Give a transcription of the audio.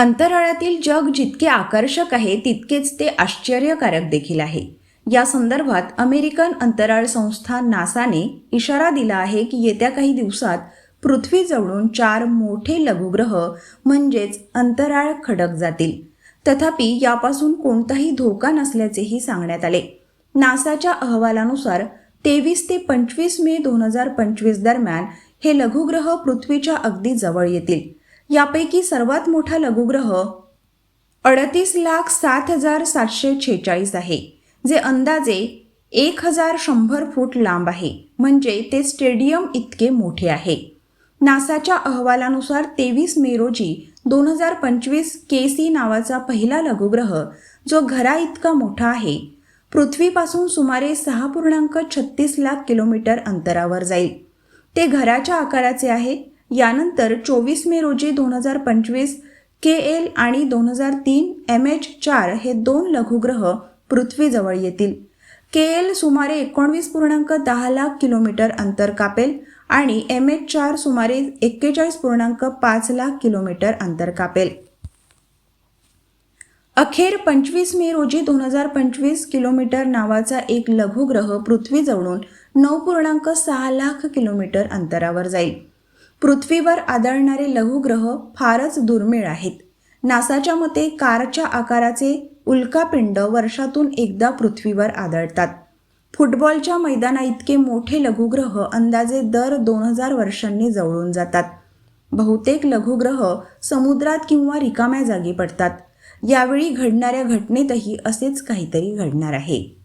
अंतराळातील जग जितके आकर्षक आहे तितकेच ते आश्चर्यकारक देखील आहे. या संदर्भात अमेरिकन अंतराळ संस्था नासाने इशारा दिला आहे की येत्या काही दिवसात पृथ्वीजवळून चार मोठे लघुग्रह म्हणजेच अंतराळ खडक जातील. तथापि यापासून कोणताही धोका नसल्याचेही सांगण्यात आले. नासाच्या अहवालानुसार तेवीस ते पंचवीस मे दोन हजार पंचवीस दरम्यान हे लघुग्रह पृथ्वीच्या अगदी जवळ येतील. यापैकी सर्वात मोठा लघुग्रह अडतीस लाख सात हजार सातशे छेचाळीस आहे जे अंदाजे एक हजार शंभर फूट लांब आहे. म्हणजे ते स्टेडियम इतके मोठे आहे. नासाच्या अहवालानुसार तेवीस मे रोजी दोन हजार पंचवीस के सी नावाचा पहिला लघुग्रह जो घरा इतका मोठा आहे पृथ्वीपासून सुमारे सहा पूर्णांक छत्तीस लाख किलोमीटर अंतरावर जाईल. ते घराच्या आकाराचे आहे यानंतर चोवीस मे रोजी दोन हजार पंचवीस के एल आणि दोन हजार तीन एम एच चार हे दोन लघुग्रह पृथ्वीजवळ येतील. के एल सुमारे एकोणवीस पूर्णांक दहा लाख किलोमीटर अंतर कापेल आणि एम एच चार सुमारे एक्केचाळीस पूर्णांक पाच लाख किलोमीटर अंतर कापेल. अखेर पंचवीस मे रोजी दोन हजार पंचवीस किलोमीटर नावाचा एक लघुग्रह पृथ्वीजवळून नऊ पूर्णांक सहा लाख किलोमीटर अंतरावर जाईल. पृथ्वीवर आदळणारे लघुग्रह फारच दुर्मिळ आहेत. नासाच्या मते कारच्या आकाराचे उल्कापिंड वर्षातून एकदा पृथ्वीवर आदळतात. फुटबॉलच्या मैदाना इतके मोठे लघुग्रह अंदाजे दर दोन हजार वर्षांनी जवळून जातात. बहुतेक लघुग्रह समुद्रात किंवा रिकाम्या जागी पडतात. यावेळी घडणाऱ्या घटनेतही असेच काहीतरी घडणार आहे.